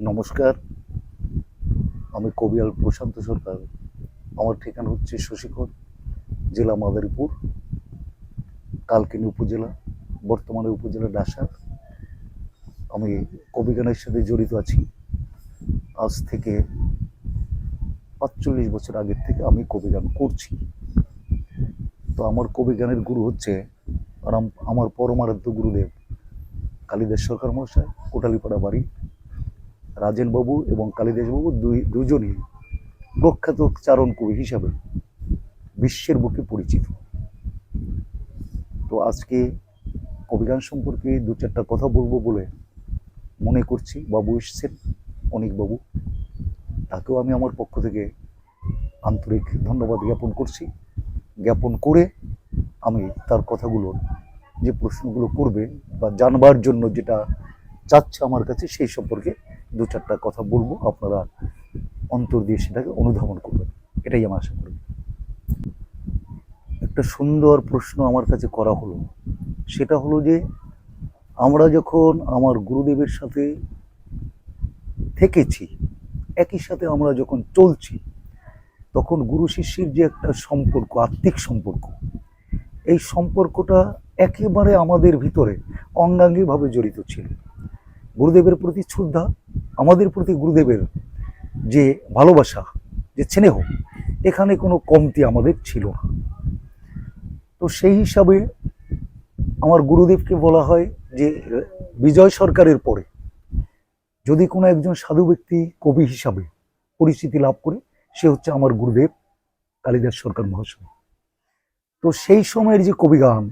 নমস্কার। আমি কবিয়াল প্রশান্ত সরকার। আমার ঠিকানা হচ্ছে শশীকর জেলা মাদারীপুর, কালকিনি উপজেলা, বর্তমানে উপজেলা ডাসার। আমি কবিগানের সাথে জড়িত আছি। আজ থেকে পাঁচচল্লিশ বছর আগের থেকে আমি কবিগান করছি। তো আমার কবিগানের গুরু হচ্ছে আমার পরমারাধ্য গুরুদেব কালিদাস সরকার মশাই কোটালিপাড়া বাড়ি। রাজেন বাবু এবং কালিদাস বাবু দুই, দুজনই প্রখ্যাত চারণ কবি হিসাবে বিশ্বের বুকে পরিচিত। তো আজকে কবিগান সম্পর্কে দু চারটা কথা বলব বলে মনে করছি। বাবু এসছেন, অনেক বাবু। তাকেও আমি আমার পক্ষ থেকে আন্তরিক ধন্যবাদ জ্ঞাপন করছি। জ্ঞাপন করে আমি তার কথাগুলোর যে প্রশ্নগুলো করবে বা জানবার জন্য যেটা চাচ্ছে আমার কাছে সেই সম্পর্কে দু চারটা কথা বলব, আপনারা অন্তর দিয়ে সেটাকে অনুধাবন করবেন। এটাই আমার আশা করি। একটা সুন্দর প্রশ্ন আমার কাছে করা হলো। সেটা হলো যে, আমরা যখন আমার গুরুদেবের সাথে থেকেছি, একই সাথে আমরা যখন চলছি, তখন গুরু শিষ্যের যে একটা সম্পর্ক, আত্মিক সম্পর্ক, এই সম্পর্কটা একেবারে আমাদের ভিতরে অঙ্গাঙ্গিভাবে জড়িত ছিল। গুরুদেবের প্রতি শ্রদ্ধা আমাদের প্রতি গুরুদেবের যে ভালোবাসা, যে স্নেহ, এখানে কোনো কমতি আমাদের ছিল না। তো সেই হিসাবে আমার গুরুদেবকে বলা হয় যে, বিজয় সরকারের পরে যদি কোনো একজন সাধু ব্যক্তি, কবি হিসাবে পরিচিতি লাভ করে, সে হচ্ছে আমার গুরুদেব কালিদাস সরকার মহাশয়। তো সেই সময়ের যে কবিগান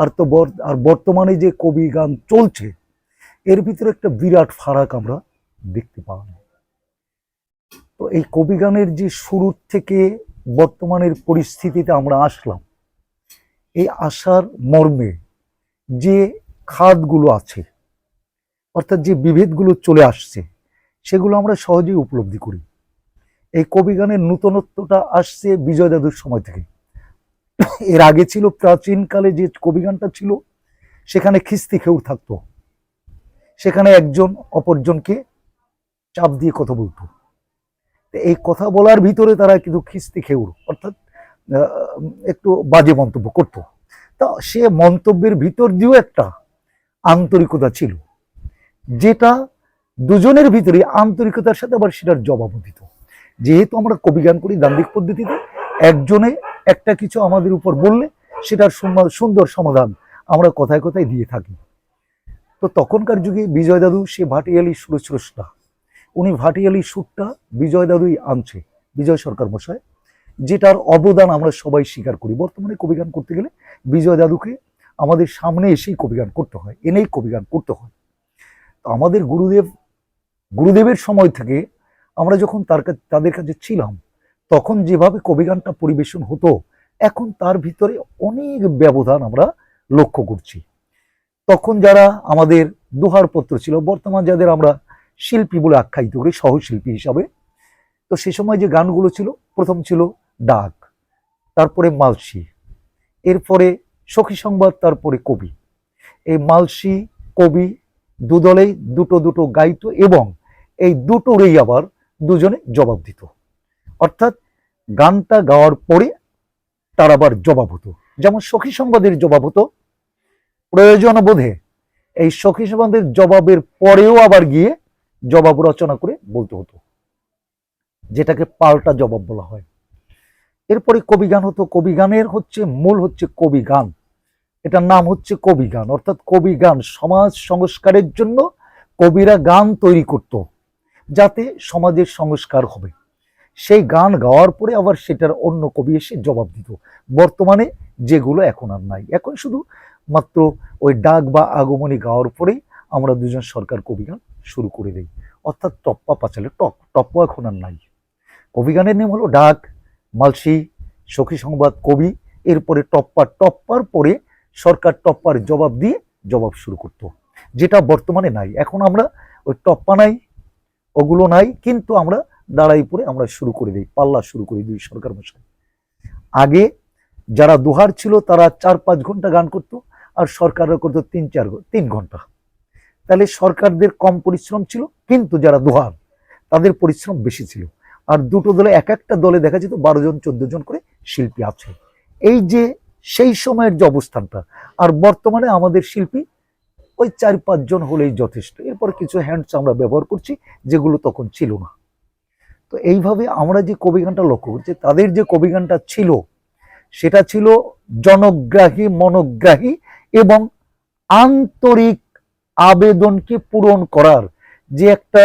আর তো আর বর্তমানে যে কবি গান চলছে, এর ভিতরে একটা বিরাট ফারাক আমরা দেখতে পাই তো এই কবি গানের যে শুরুর থেকে বর্তমানের পরিস্থিতিতে আমরা আসলাম, এই আসার মর্মে যে খাদগুলো আছে, অর্থাৎ যে বিভেদগুলো চলে আসছে, সেগুলো আমরা সহজেই উপলব্ধি করি। এই কবি গানের নূতনত্বটা আসছে বিজয় দাদুর সময় থেকে। এর আগে ছিল, প্রাচীনকালে যে কবি গানটা ছিল, সেখানে খিস্তি খেউর থাকতো। সেখানে একজন অপরজনকে চাপ দিয়ে কথা বলতো। এই কথা বলার ভিতরে তারা কিন্তু খিস্তি খেউর, অর্থাৎ একটু বাজে মন্তব্য করত। তা সে মন্তব্যের ভিতর দিয়েও একটা আন্তরিকতা ছিল, যেটা দুজনের ভিতরে আন্তরিকতার সাথে আবার সেটার জবাবও দিত। যেহেতু আমরা কবিগান করি দান্দিক পদ্ধতিতে, একজনে একটা কিছু আমাদের উপর বললে সেটার সুন্দর- সমাধান আমরা কথায় কথায় দিয়ে থাকি। তো তখনকার যুগে বিজয় দাদু, সে ভাটিয়ালি সুরস্রষ্টা উনি ভাটিয়ালি সুরটা বিজয় দাদুই আনছে, বিজয় সরকার মশাই, যেটার অবদান আমরা সবাই স্বীকার করি। বর্তমানে কবিগান করতে গেলে বিজয় দাদুকে আমাদের সামনে এসেই কবিগান করতে হয়, এনেই কবিগান করতে হয়। তো আমাদের গুরুদেব, গুরুদেবের সময় থেকে আমরা যখন তার কাছে তাদের কাছে ছিলাম, তখন যেভাবে কবিগানটা পরিবেশন হতো, এখন তার ভিতরে অনেক ব্যবধান আমরা লক্ষ্য করছি। তখন যারা আমাদের দোহারপত্র ছিল, বর্তমান যাদের আমরা শিল্পী বলে আখ্যায়িত করি, সহশিল্পী হিসাবে। তো সে সময় যে গানগুলো ছিল, প্রথম ছিল ডাক, তারপরে মালসি, এরপরে সখী সংবাদ, তারপরে কবি। এই মালসি, কবি দুদলেই দুটো দুটো গাইত এবং এই দুটোরই আবার দুজনে জবাব দিত অর্থাৎ গানটা গাওয়ার পরে তার আবার জবাব হতো। যেমন সখী সংবাদের জবাব হতো, প্রয়োজন বোধে। এই সখী সংবাদের জবাবের পরেও আবার গিয়ে জবাব রচনা করে বলতে হতো। যেটাকে পাল্টা জবাব বলা হয়। এরপরে কবি গান হতো। কবি গানের হচ্ছে মূল হচ্ছে কবি গান এটার নাম হচ্ছে কবি গান অর্থাৎ কবি গান সমাজ সংস্কারের জন্য কবিরা গান তৈরি করত, যাতে সমাজের সংস্কার হবে। সেই গান গাওয়ার পরে আবার সেটার অন্য কবি এসে জবাব দিত। বর্তমানে যেগুলো এখন আর নাই। এখন শুধু মাত্র ওই ডাক বা আগমনী গাওয়ার পরেই আমরা দুজন সরকার কবি গান শুরু করে দিই। অর্থাৎ টপ্পা পাঁচালে টপ টপ্পা এখন আর নাই। কবি গানের নাম হলো ডাক, মালসি, সখী সংবাদ, কবি, এরপরে টপ্পা, টপ্পার পরে সরকার টপ্পার জবাব দিয়ে জবাব শুরু করতো। যেটা বর্তমানে নাই। এখন আমরা ওই টপ্পা নাই, ওগুলো নাই, কিন্তু আমরা দাঁড়াই পরে আমরা শুরু করে দিই, পাল্লা শুরু করে দিই সরকার মশাই। আগে যারা দোহার ছিল তারা চার পাঁচ ঘণ্টা গান করতো, আর সরকাররা করতো তিন চার তিন ঘণ্টা। তাহলে সরকারদের কম পরিশ্রম ছিল, কিন্তু যারা দোহার তাদের পরিশ্রম বেশি ছিল। আর দুটো দলে, এক একটা দলে দেখা যেত বারো জন, চোদ্দ জন করে শিল্পী আছে। এই যে, সেই সময়ের যে অবস্থানটা, আর বর্তমানে আমাদের শিল্পী ওই চার পাঁচজন হলেই যথেষ্ট। এরপর কিছু হ্যান্ডস আমরা ব্যবহার করছি, যেগুলো তখন ছিল না। তো এইভাবে আমরা যে কবিগানটা লক্ষ্য করছি, তাদের যে কবিগানটা ছিল, সেটা ছিল জনগ্রাহী, মনোগ্রাহী এবং আন্তরিক আবেদনকে পূরণ করার যে একটা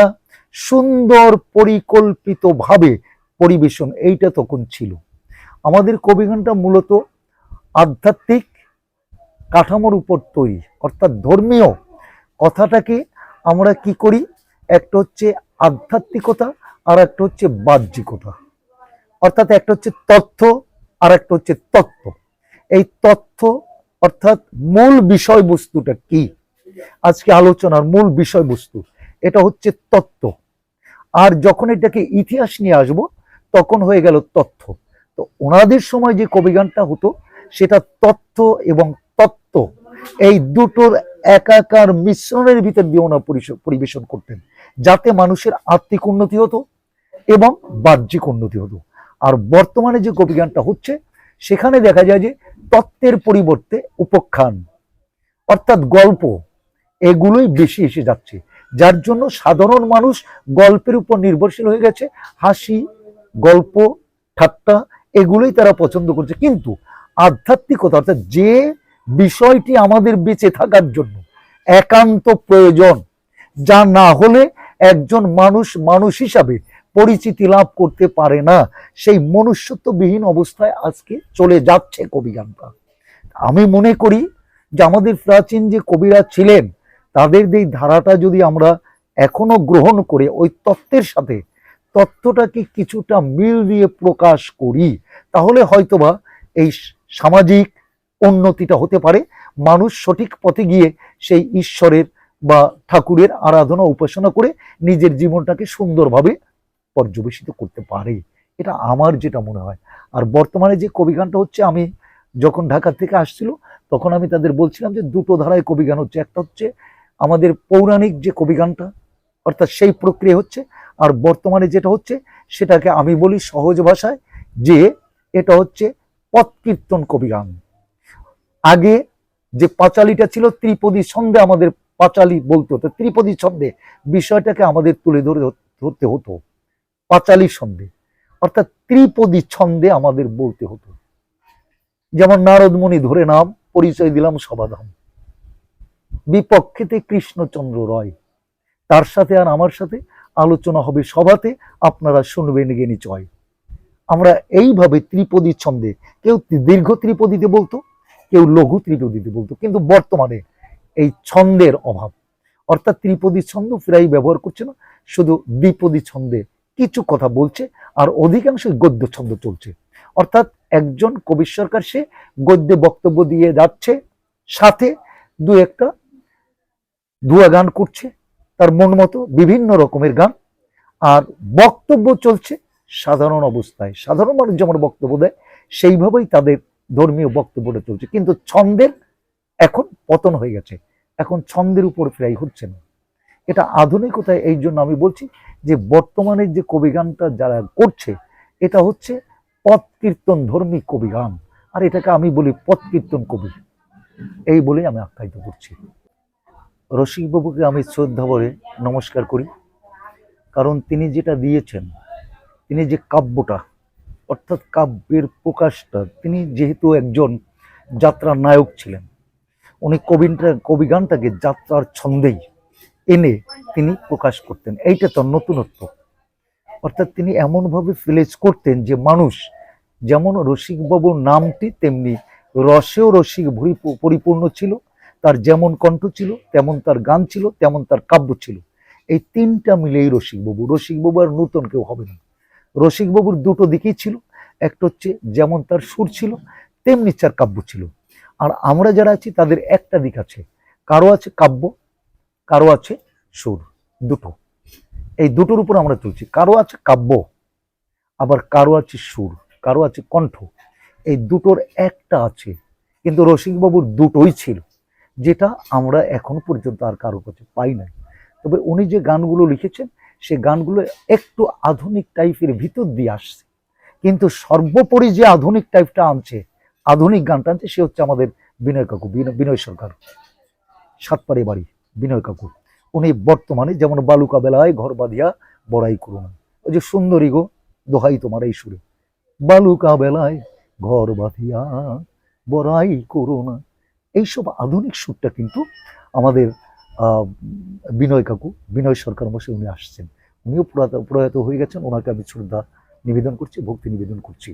সুন্দর পরিকল্পিতভাবে পরিবেশন, এইটা তখন ছিল। আমাদের কবিগানটা মূলত আধ্যাত্মিক কাঠামোর উপর তৈরি, অর্থাৎ ধর্মীয় কথাটাকে আমরা কি করি? একটা হচ্ছে আধ্যাত্মিকতা, আর একটা হচ্ছে বাহ্যিকতা। অর্থাৎ একটা হচ্ছে তথ্য, আর একটা হচ্ছে তত্ত্ব। এই তথ্য অর্থাৎ মূল বিষয়বস্তুটা কি? আজকে আলোচনার মূল বিষয়বস্তু, এটা হচ্ছে তত্ত্ব। আর যখন এটাকে ইতিহাস নিয়ে আসব, তখন হয়ে গেল তথ্য। তো ওনাদের সময় যে কবিগানটা হতো, সেটা তথ্য এবং তত্ত্ব। এই দুটোর একাকার মিশ্রণের ভিতর দিয়ে ওনার পরিবেশন করতেন, যাতে মানুষের আর্থিক উন্নতি হতো এবং বাহ্যিক উন্নতি হতো। আর বর্তমানে যে কবিগানটা হচ্ছে, সেখানে দেখা যায় যে তত্ত্বের পরিবর্তে উপখ্যান, অর্থাৎ গল্প এগুলোই বেশি এসে যাচ্ছে। যার জন্য সাধারণ মানুষ গল্পের উপর নির্ভরশীল হয়ে গেছে। হাসি, গল্প, ঠাট্টা এগুলোই তারা পছন্দ করছে। কিন্তু আধ্যাত্মিকতা অর্থাৎ যে বিষয়টি আমাদের বেঁচে থাকার জন্য একান্ত প্রয়োজন, যা না হলে একজন মানুষ মানুষ হিসাবে পরিচিতি লাভ করতে পারে না। সেই মনুষ্যত্ববিহীন অবস্থায় আজকে চলে যাচ্ছে কবিগানটা আমি মনে করি যে আমাদের প্রাচীন যে কবিরা ছিলেন তাদের এই ধারাটা যদি আমরা এখনও গ্রহণ করে, ওই তত্ত্বের সাথে তত্ত্বটাকে কিছুটা মিল দিয়ে প্রকাশ করি, তাহলে হয়তোবা এই সামাজিক উন্নতিটা হতে পারে। মানুষ সঠিক পথে গিয়ে সেই ঈশ্বরের বা ঠাকুরের আরাধনা, উপাসনা করে নিজের জীবনটাকে সুন্দরভাবে পর্যবেসিত করতে পারে। এটা আমার যেটা মনে হয়। আর বর্তমানে যে কবিগানটা হচ্ছে, আমি যখন ঢাকা থেকে আসছিল, তখন আমি তাদের বলছিলাম যে দুটো ধারায় কবিগান হচ্ছে। একটা হচ্ছে আমাদের পৌরাণিক যে কবিগানটা, অর্থাৎ সেই প্রক্রিয়া হচ্ছে, আর বর্তমানে যেটা হচ্ছে, সেটাকে আমি বলি সহজ ভাষায় যে এটা হচ্ছে পথকীর্তন কবিগান। আগে যে পাঁচালিটা ছিল, ত্রিপদী ছন্দে আমাদের পাঁচালি বলতে হতো। ত্রিপদী ছন্দে বিষয়টাকে আমাদের তুলে ধরে ধরতে হতো। পাঁচালি ছন্দে, অর্থাৎ ত্রিপদী ছন্দে আমাদের বলতে হতো। যেমন নারদমণি ধরে নাম, পরিচয় দিলাম সবাধাম। বিপক্ষেতে কৃষ্ণচন্দ্র রয়। তার সাথে আর আমার সাথে আলোচনা হবে সভাতে, আপনারা শুনবেন গে নিচয় আমরা এইভাবে ত্রিপদী ছন্দে, কেউ দীর্ঘ ত্রিপদীতে বলতো, কেউ লঘু ত্রিপদীতে বলতো, কিন্তু বর্তমানে এই ছন্দের অভাব। অর্থাৎ ত্রিপদী ছন্দ প্রায় ব্যবহার করছে না, শুধু দ্বিপদী ছন্দে কিছু কথা বলছে, আর অধিকাংশ গদ্য ছন্দ চলছে। অর্থাৎ একজন কবি সরকার সে গদ্যে বক্তব্য দিয়ে যাচ্ছে, সাথে দু একটা দুয়া গান করছে, তার মন মতো বিভিন্ন রকমের গান, আর বক্তব্য চলছে সাধারণ অবস্থায়। সাধারণ মানুষ যেমন বক্তব্য দেয়, সেইভাবেই তাদের ধর্মীয় বক্তব্যটা চলছে। কিন্তু ছন্দের এখন পতন হয়ে গেছে। এখন ছন্দের উপর প্রায় হচ্ছে না। এটা আধুনিকতায় এই জন্য আমি বলছি যে, বর্তমানে যে কবিগানটা যারা করছে, এটা হচ্ছে পথ কীর্তন ধর্মী কবিগান আর এটাকে আমি বলি পথ কীর্তন কবি। এই বলেই আমি আখ্যায়িত করছি। রসিকবাবুকে আমি শ্রদ্ধা ভরে নমস্কার করি। কারণ তিনি যেটা দিয়েছেন, তিনি যে কাব্যটা, অর্থাৎ কাব্যের প্রকাশটা, তিনি যেহেতু একজন যাত্রার নায়ক ছিলেন, উনি কবিনটা, কবিগানটাকে যাত্রার ছন্দেই এনে তিনি প্রকাশ করতেন। এইটা তো নতুনত্ব। অর্থাৎ তিনি এমনভাবে ফিলেজ করতেন যে মানুষ যেমন রসিকবাবুর নামটি, তেমনি রসেও রসিক ভরি- পরিপূর্ণ ছিল তার যেমন কণ্ঠ ছিল, তেমন তার গান ছিল, তেমন তার কাব্য ছিল। এই তিনটা মিলেই রসিকবাবু। রসিকবাবু আর নতুন কেউ হবে না। রসিকবাবুর দুটো দিকেই ছিল। একটা হচ্ছে যেমন তার সুর ছিল, তেমনি তার কাব্য ছিল। আর আমরা যারা আছি, তাদের একটা দিক আছে। কারও আছে কাব্য, কারও আছে সুর। দুটো। এই দুটোর উপর আমরা চলছি। কারও আছে কাব্য, আবার কারও আছে সুর, কারও আছে কণ্ঠ। এই দুটোর একটা আছে। কিন্তু রসিকবাবুর দুটোই ছিল। যেটা আমরা এখন পর্যন্ত আর কারও কাছে পাই নাই। তবে উনি যে গানগুলো লিখেছেন, সে গানগুলো একটু আধুনিক টাইপের ভিতর দিয়ে আসছে। কিন্তু সর্বোপরি যে আধুনিক টাইপটা আনছে, আধুনিক গানটা আনছে, সে হচ্ছে আমাদের বিনয় কাকু বিনয়- সরকার। সাতপাড়ে বাড়ি, বিনয় কাকু। উনি বর্তমানে যেমন বালুকা বেলায় ঘর বাঁধিয়া বড়াই করুন। ওই যে সুন্দরী গো, দোহাই তোমার এই সুরে। বালুকা বেলায় ঘর বাঁধিয়া বড়াই করুন। এইসব আধুনিক সুরটা কিন্তু আমাদের বিনয় কাকু, বিনয় সরকার মশাই উনি আসছেন। উনিও প্রয়াত হয়ে গেছেন, ওনাকে আমি শ্রদ্ধা নিবেদন করছি, ভক্তি নিবেদন করছি।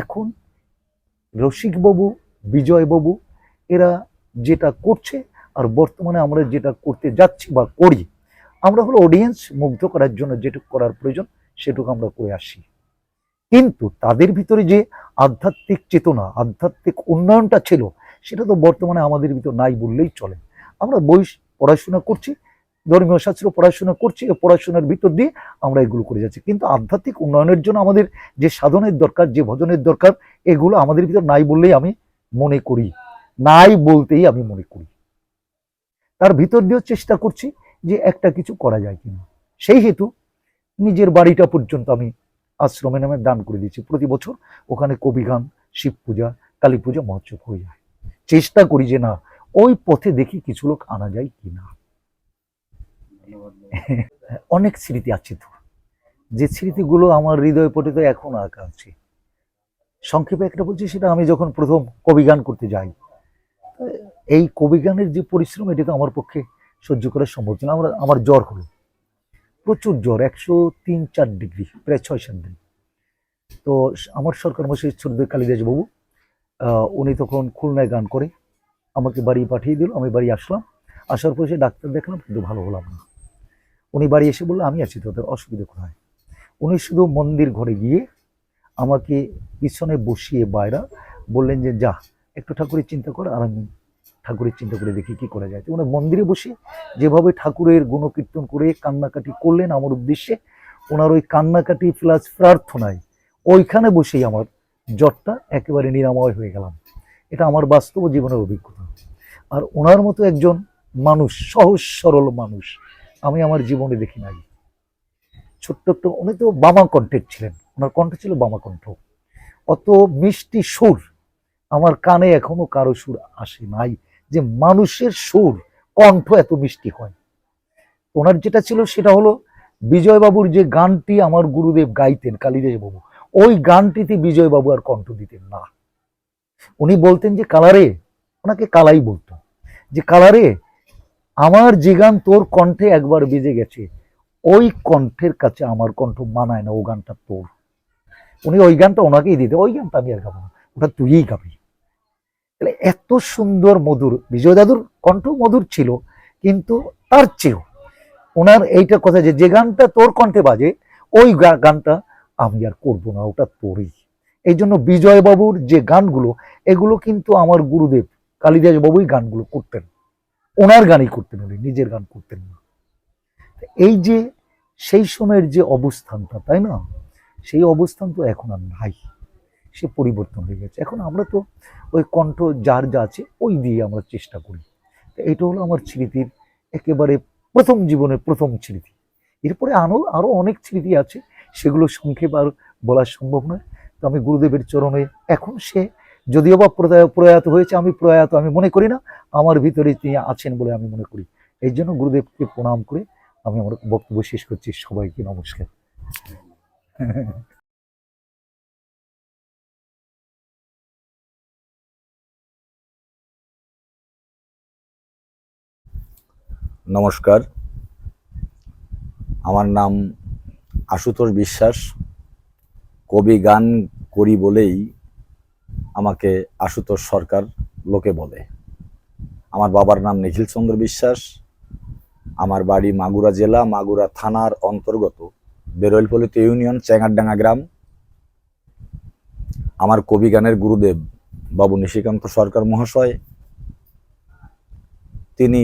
এখন রসিকবাবু, বিজয়বাবু, এরা যেটা করছে আর বর্তমানে আমরা যেটা করতে যাচ্ছি বা করি, আমরা হলো অডিয়েন্স মুগ্ধ করার জন্য যেটুকু করার প্রয়োজন, সেটুকু আমরা করে আসি। কিন্তু তাদের ভিতরে যে আধ্যাত্মিক চেতনা, আধ্যাত্মিক উন্নয়নটা ছিল সেটা তো বর্তমানে আমাদের ভিতর নাই বললেই চলে। আমরা বই পড়াশোনা করছি, ধর্মীয় শাস্ত্র পড়াশোনা করছি, এই পড়াশোনার ভিতর দিয়ে আমরা এগুলো করে যাচ্ছি। কিন্তু আধ্যাত্মিক উন্নয়নের জন্য আমাদের যে সাধনের দরকার, যে ভজনের দরকার, এগুলো আমাদের ভিতর নাই বললেই আমি মনে করি। নাই বলতেই আমি মনে করি। তার ভিতর দিয়েও চেষ্টা করছি যে একটা কিছু করা যায় কিনা। সেই হেতু নিজের বাড়িটা পর্যন্ত আমি আশ্রমে নামে দান করে দিয়েছি। প্রতি বছর ওখানে কবি গান, শিব পূজা, কালী পূজা, মহোৎসব হয়ে যায়। চেষ্টা করি যে না, ওই পথে দেখি কিছু লোক আনা যায় কিনা। অনেক স্মৃতি আছে তো। যে স্মৃতিগুলো আমার হৃদয় পটে তো এখন আঁকা আছে সংক্ষেপে একটা বলছি, সেটা আমি যখন প্রথম কবি গান করতে যাই, এই কবি গানের যে পরিশ্রম, এটা তো আমার পক্ষে সহ্য করা সম্ভব ছিল না। আমার আমার জ্বর হলো। প্রচুর জ্বর, একশো তিন চার ডিগ্রি, প্রায় ছয় সাত দিন তো আমার সরকার মশাই শ্রদ্ধেয় কালিদাস বাবু উনি তখন খুলনায় গান করে আমাকে বাড়ি পাঠিয়ে দিল, আমি বাড়ি আসলাম। আসার পর সে ডাক্তার দেখলাম, কিন্তু ভালো হলাম না। উনি বাড়ি এসে বলল, আমি আছি তোদের অসুবিধা কোথায়? উনি শুধু মন্দির ঘরে গিয়ে আমাকে পিছনে বসিয়ে বাইরা বললেন যে, যা, একটু ঠাকুরের চিন্তা কর, আর আমি ঠাকুরের চিন্তা করে দেখি কি করা যায়। উনি মন্দিরে বসে যেভাবে ঠাকুরের গুণকীর্তন করে কান্নাকাটি করলেন, আমার উদ্দেশ্যে ওনার ওই কান্নাকাটি প্লাস প্রার্থনায় ওইখানে বসেই আমার জ্বরটা একেবারে নিরাময় হয়ে গেলাম। এটা আমার বাস্তব জীবনের অভিজ্ঞতা। আর ওনার মতো একজন মানুষ, সহজ সরল মানুষ, আমি আমার জীবনে দেখি নাই। ছোট্ট একটু, উনি তো বামা কণ্ঠের ছিলেন। ওনার কণ্ঠ ছিল বামা কণ্ঠ। অত মিষ্টি সুর আমার কানে এখনও কারও সুর আসে নাই যে মানুষের সুর, কণ্ঠ এত মিষ্টি হয়। ওনার যেটা ছিল সেটা হলো, বিজয়বাবুর যে গানটি আমার গুরুদেব গাইতেন কালিদাস বাবু ওই গানটিতে বিজয়বাবু আর কণ্ঠ দিতেন না। উনি বলতেন যে, কালারে, ওনাকে কালাই বলতো, যে, কালারে, আমার যে গান তোর কণ্ঠে একবার বেজে গেছে, ওই কণ্ঠের কাছে আমার কণ্ঠ মানায় না, ও গানটা তোর। উনি ওই গানটা ওনাকেই দিতে ওই গানটা আমি আর গাবো না, ওটা তুইই গাবি। তাহলে এত সুন্দর মধুর বিজয় দাদুর কণ্ঠ মধুর ছিল, কিন্তু তার চেয়েও, ওনার এইটা কথা যে যে গানটা তোর কণ্ঠে বাজে, ওই গানটা আমি আর করব না, ওটা তোরই এই জন্য বিজয়বাবুর যে গানগুলো, এগুলো কিন্তু আমার গুরুদেব কালিদাস বাবুই গানগুলো করতেন। ওনার গানই করতেন উনি, নিজের গান করতেন না। এই যে সেই সময়ের যে অবস্থানটা, তাই না? সেই অবস্থান তো এখন আর নাই। সে পরিবর্তন হয়ে গেছে। এখন আমরা তো ওই কণ্ঠ যার যা আছে, ওই দিয়ে আমরা চেষ্টা করি। তো এটা হলো আমার স্মৃতির একেবারে প্রথম জীবনের প্রথম স্মৃতি। এরপরে আরও আরও অনেক স্মৃতি আছে। সেগুলো সংক্ষেপ আর বলা সম্ভব নয়। তো আমি গুরুদেবের চরণে এখন সে যদিও বা প্রয়া- প্রয়াত হয়েছে, আমি প্রয়াত, আমি মনে করি না, আমার ভিতরে তিনি আছেন বলে আমি মনে করি। এই জন্য গুরুদেবকে প্রণাম করে আমি আমার বক্তব্য শেষ করছি। সবাইকে নমস্কার। নমস্কার। আমার নাম আশুতোষ বিশ্বাস, কবি গান করি বলেই আমাকে আশুতোষ সরকার লোকে বলে। আমার বাবার নাম নিখিল চন্দ্র বিশ্বাস, আমার বাড়ি মাগুরা জেলা, মাগুরা থানার অন্তর্গত বেরোলপল্লিত ইউনিয়ন, চেঙ্গারডাঙ্গা গ্রাম। আমার কবি গানের গুরুদেব বাবু নিশিকান্ত সরকার মহাশয়। তিনি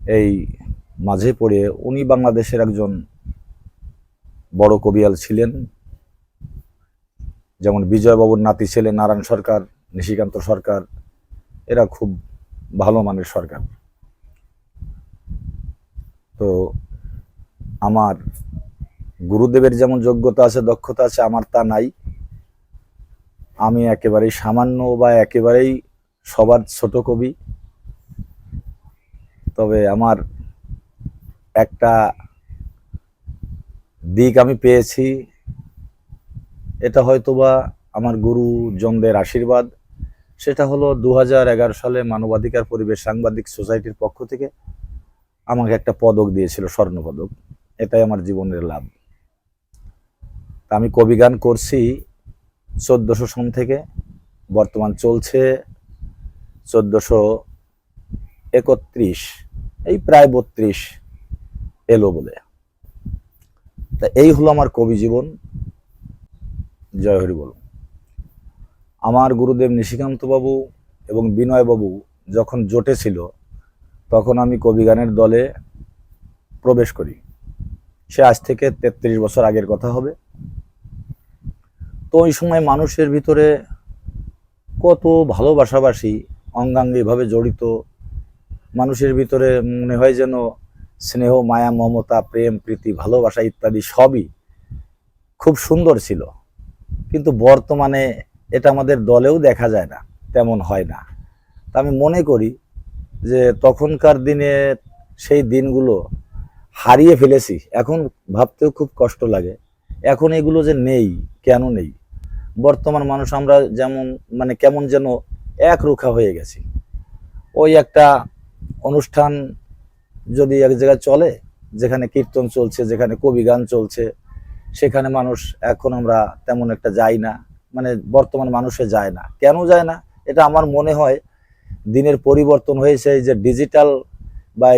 এই মাঝে পড়ে উনি বাংলাদেশের একজন বড় কবিয়াল ছিলেন। যেমন বিজয়বাবুর নাতি ছিলেন নারায়ণ সরকার, নিশিকান্ত সরকার, এরা খুব ভালো মানের সরকার। তো আমার গুরুদেবের যেমন যোগ্যতা আছে, দক্ষতা আছে, আমার তা নাই। আমি একেবারেই সামান্য বা একেবারেই সবার ছোট কবি। তবে আমার একটা দিক আমি পেয়েছি। এটা হয়তোবা আমার গুরুজনদের আশীর্বাদ। সেটা হলো দু হাজার এগারো সালে মানবাধিকার পরিবেশ সাংবাদিক সোসাইটির পক্ষ থেকে আমাকে একটা পদক দিয়েছিল স্বর্ণপদক এটাই আমার জীবনের লাভ। আমি কবিগান করছি চোদ্দোশো সন থেকে। বর্তমান চলছে চোদ্দোশো একত্রিশ, এই প্রায় বত্রিশ এলো বলে। তা এই হলো আমার কবি জীবন। জয় হরি বল। আমার গুরুদেব নিশিকান্ত বাবু এবং বিনয় বাবু যখন জোটে ছিল, তখন আমি কবিগানের দলে প্রবেশ করি। সে আজ থেকে তেত্রিশ বছর আগের কথা হবে। তো ওই সময় মানুষের ভিতরে কত ভালোবাসাবাসি অঙ্গাঙ্গিভাবে জড়িত। মানুষের ভিতরে মনে হয় যেন স্নেহ, মায়া, মমতা, প্রেম, প্রীতি, ভালোবাসা ইত্যাদি সবই খুব সুন্দর ছিল। কিন্তু বর্তমানে এটা আমাদের দলেও দেখা যায় না, তেমন হয় না। তা আমি মনে করি যে তখনকার দিনে সেই দিনগুলো হারিয়ে ফেলেছি। এখন ভাবতেও খুব কষ্ট লাগে। এখন এগুলো যে নেই, কেন নেই? বর্তমান মানুষ আমরা যেমন মানে কেমন যেন একরুখা হয়ে গেছি। ওই একটা অনুষ্ঠান যদি এক জায়গায় চলে, যেখানে কীর্তন চলছে, যেখানে কবি গান চলছে, সেখানে মানুষ এখন আমরা তেমন একটা যাই না মানে বর্তমান মানুষে যায় না। কেন যায় না? এটা আমার মনে হয় দিনের পরিবর্তন হয়েছে যে ডিজিটাল বা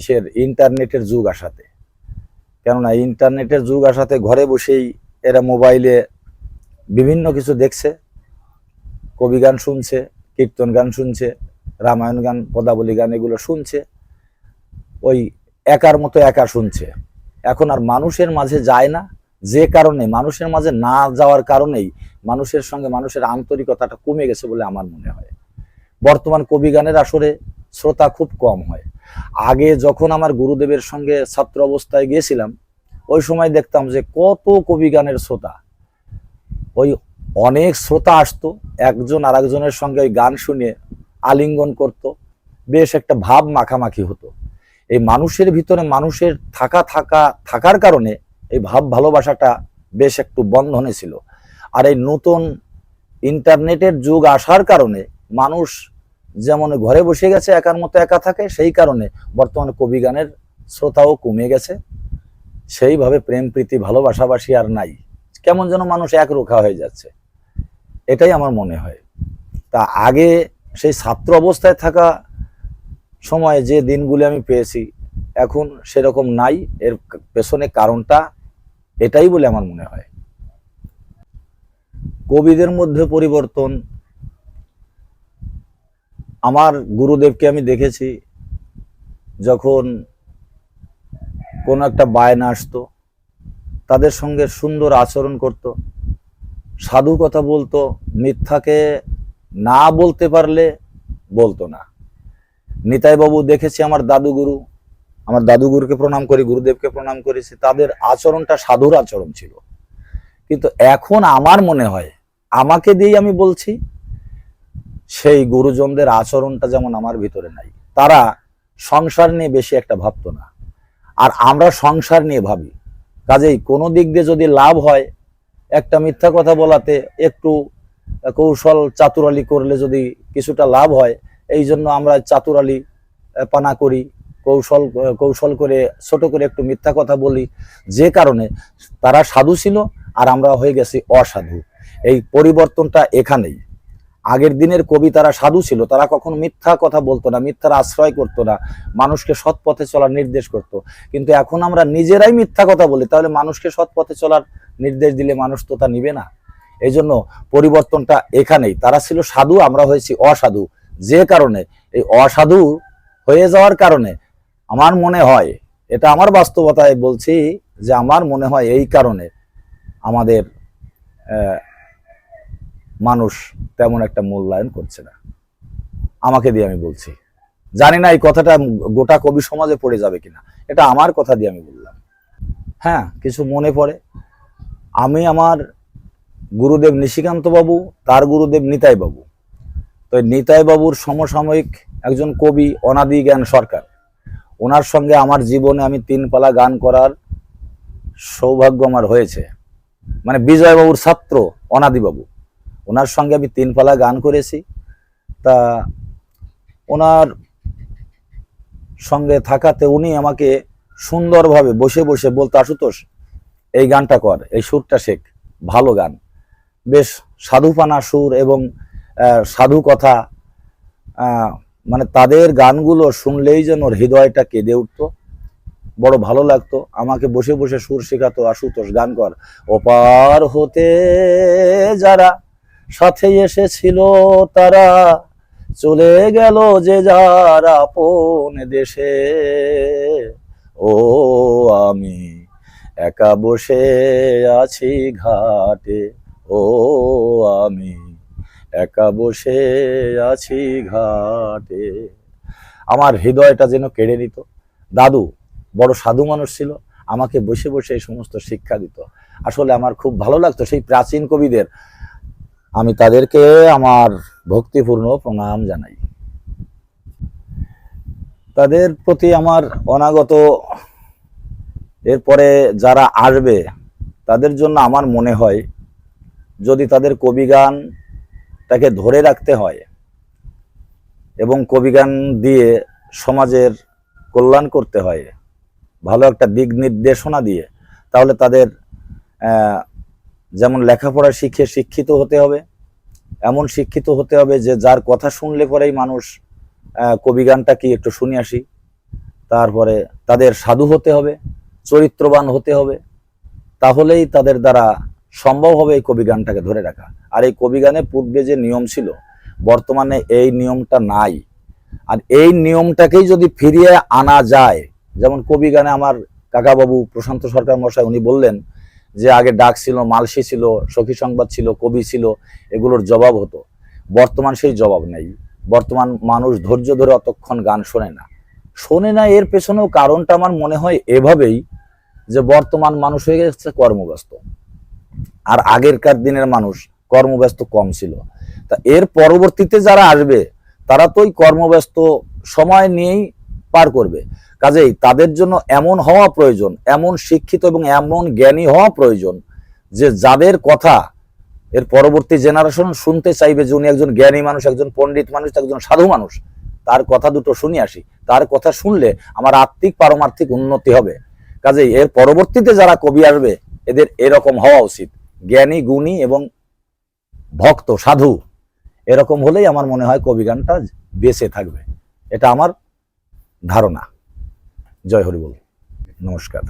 ইসের ইন্টারনেটের যুগ আসাতে। কেননা ইন্টারনেটের যুগ আসাতে ঘরে বসেই এরা মোবাইলে বিভিন্ন কিছু দেখছে। কবি গান শুনছে, কীর্তন গান শুনছে, রামায়ণ গান, পদাবলী গান এগুলো শুনছে। ওই একার মতো একা শুনছে। এখন আর মানুষের মাঝে যায় না, যে কারণে মানুষের মাঝে না যাওয়ার কারণেই মানুষের সঙ্গে মানুষের আন্তরিকতাটা কমে গেছে বলে আমার মনে হয়। বর্তমান কবি গানের আসরে শ্রোতা খুব কম হয়। আগে যখন আমার গুরুদেবের সঙ্গে ছাত্র অবস্থায় গিয়েছিলাম, ওই সময় দেখতাম যে কত কবি গানের শ্রোতা। ওই অনেক শ্রোতা আসতো, একজন আর সঙ্গে ওই গান শুনে আলিঙ্গন করত, বেশ একটা ভাব মাখামাখি হতো। এই মানুষের ভিতরে মানুষের থাকা থাকা থাকার কারণে এই ভাব ভালোবাসাটা বেশ একটু বন্ধনে ছিল। আর এই নতুন ইন্টারনেটের যুগ আসার কারণে মানুষ যেমন ঘরে বসে গেছে, একার মতো একা থাকে, সেই কারণে বর্তমানে কবি গানের শ্রোতাও কমে গেছে। সেইভাবে প্রেম, প্রীতি, ভালোবাসাবাসি আর নাই। কেমন যেন মানুষ এক রোখা হয়ে যাচ্ছে। এটাই আমার মনে হয়। তা আগে সেই ছাত্র অবস্থায় থাকা সময়ে যে দিনগুলি আমি পেয়েছি, এখন সেরকম নাই। এর পেছনে কারণটা এটাই বলে আমার মনে হয়। কবিদের মধ্যে পরিবর্তন আমার গুরুদেবকে আমি দেখেছি, যখন কোনো একটা বায়না আসতো, তাদের সঙ্গে সুন্দর আচরণ করত, সাধু কথা বলতো, মিথ্যাকে না বলতে পারলে বলতো না। নিতাই বাবু দেখেছি আমার দাদুগুরু। আমার দাদুগুরুকে প্রণাম করি, গুরুদেবকে প্রণাম করেছি তাদের আচরণটা সাধুর আচরণ ছিল। কিন্তু এখন আমার মনে হয়, আমাকে দিয়েই আমি বলছি, সেই গুরুজনদের আচরণটা যেমন আমার ভিতরে নাই, তারা সংসার নিয়ে বেশি একটা ভাবতো না। আর আমরা সংসার নিয়ে ভাবি, কাজেই কোনো দিক দিয়ে যদি লাভ হয়, একটা মিথ্যা কথা বলাতে একটু কৌশল চাতুরালি করলে যদি কিছুটা লাভ হয় এই জন্য আমরা চাতুরালি পানা করি, কৌশল কৌশল করে, ছোট করে একটু মিথ্যা কথা বলি, যে কারণে তারা সাধু ছিল আর আমরা হয়ে গেছি অসাধু। এই পরিবর্তনটা এখানেই। আগের দিনের কবি তারা সাধু ছিল, তারা কখনো মিথ্যা কথা বলতো না, মিথ্যার আশ্রয় করতো না, মানুষকে সৎ পথে চলার নির্দেশ করত। কিন্তু এখন আমরা নিজেরাই মিথ্যা কথা বলি, তাহলে মানুষকে সৎ পথে চলার নির্দেশ দিলে মানুষ তো তা নিবে না। এই জন্য পরিবর্তনটা এখানেই। তারা ছিল সাধু, আমরা হয়েছি অসাধু। যে কারণে, এই অসাধু হয়ে যাওয়ার কারণে আমার মনে হয়, এটা আমার বাস্তবতায় বলছি যে আমার মনে হয় এই কারণে আমাদের মানুষ তেমন একটা মূল্যায়ন করছে না। আমাকে দিয়ে আমি বলছি। জানি না এই কথাটা গোটা কবি সমাজে পড়ে যাবে কিনা, এটা আমার কথা দিয়ে আমি বললাম। হ্যাঁ কিছু মনে পড়ে। আমি আমার গুরুদেব নিশিকান্ত বাবু তার গুরুদেব নিতাই বাবু তো এই নিতাই বাবুর সমসাময়িক একজন কবি, অনাদি জ্ঞান সরকার। ওনার সঙ্গে আমার জীবনে আমি তিন পালা গান করার সৌভাগ্য আমার হয়েছে। মানে বিজয়বাবুর ছাত্র, অনাদিবাবু। ওনার সঙ্গে আমি তিন পালা গান করেছি। তা ওনার সঙ্গে থাকাতে উনি আমাকে সুন্দরভাবে বসে বসে বলতে, আশুতোষ, এই গানটা কর, এই সুরটা শেখ, ভালো গান। বেশ সাধুপানা সুর এবং সাধু কথা মানে তাদের গানগুলো শুনলেই যেন হৃদয়টা কেঁদে উঠতো। বড় ভালো লাগতো। আমাকে বসে বসে সুর শেখাতো, আশুতোষ, গান কর। ওপার হতে যারা সাথে এসেছিল তারা চলে গেল যে যার আপন দেশে। ও আমি একা বসে আছি ঘাটে। ও একা বসে আছি ঘাটে। আমার হৃদয়টা যেন কেড়ে নিত। দাদু, বড় সাধু মানুষ ছিল, আমাকে বসে বসে এই সমস্ত শিক্ষা দিত। আসলে আমার খুব ভালো লাগতো সেই প্রাচীন কবিদের। আমি তাদেরকে আমার ভক্তিপূর্ণ প্রণাম জানাই। তাদের প্রতি আমার অনাগত, এরপরে যারা আসবে, তাদের জন্য আমার মনে হয়, যদি তাদের কবিগানটাকে ধরে রাখতে হয় এবং কবিগান দিয়ে সমাজের কল্যাণ করতে হয়, ভালো একটা দিক নির্দেশনা দিয়ে, তাহলে তাদের যেমন লেখাপড়া শিখে শিক্ষিত হতে হবে, এমন শিক্ষিত হতে হবে যে যার কথা শুনলে পরেই মানুষ কবিগানটা কি একটু শুনে আসি। তারপরে তাদের সাধু হতে হবে, চরিত্রবান হতে হবে, তাহলেই তাদের দ্বারা সম্ভব হবে এই কবিগানটাকে ধরে রাখা। আর এই কবিগানে পূর্বে যে নিয়ম ছিল, বর্তমানে এই নিয়মটা নাই। আর এই নিয়মটাকেই যদি ফিরিয়ে আনা যায়, যেমন কবিগানে আমার কাকাবাবু প্রশান্ত সরকার মশাই, উনি বললেন যে আগে ডাক ছিল, মালসি ছিল, সখী সংবাদ ছিল, কবি ছিল, এগুলোর জবাব হতো। বর্তমান সেই জবাব নেই। বর্তমান মানুষ ধৈর্য ধরে অতক্ষণ গান শোনে না। শোনে না এর পেছনেও কারণটা আমার মনে হয় এভাবেই যে বর্তমান মানুষ হয়ে গেছে কর্মব্যস্ত। আর আগেরকার দিনের মানুষ কর্মব্যস্ত কম ছিল। তা এর পরবর্তীতে যারা আসবে, তারা তো ওই কর্মব্যস্ত সময় নিয়েই পার করবে। কাজেই তাদের জন্য এমন হওয়া প্রয়োজন, এমন শিক্ষিত এবং এমন জ্ঞানী হওয়া প্রয়োজন যে যাদের কথা এর পরবর্তী জেনারেশন শুনতে চাইবে যে উনি একজন জ্ঞানী মানুষ, একজন পণ্ডিত মানুষ, একজন সাধু মানুষ। তার কথা দুটো শুনে আসি। তার কথা শুনলে আমার আত্মিক পারমার্থিক উন্নতি হবে। কাজেই এর পরবর্তীতে যারা কবি আসবে, এদের এরকম হওয়া উচিত। জ্ঞানী, গুণী এবং ভক্ত, সাধু, এরকম হলেই আমার মনে হয় কবি গানটা বেঁচে থাকবে। এটা আমার ধারণা। জয় হরি বল। নমস্কার।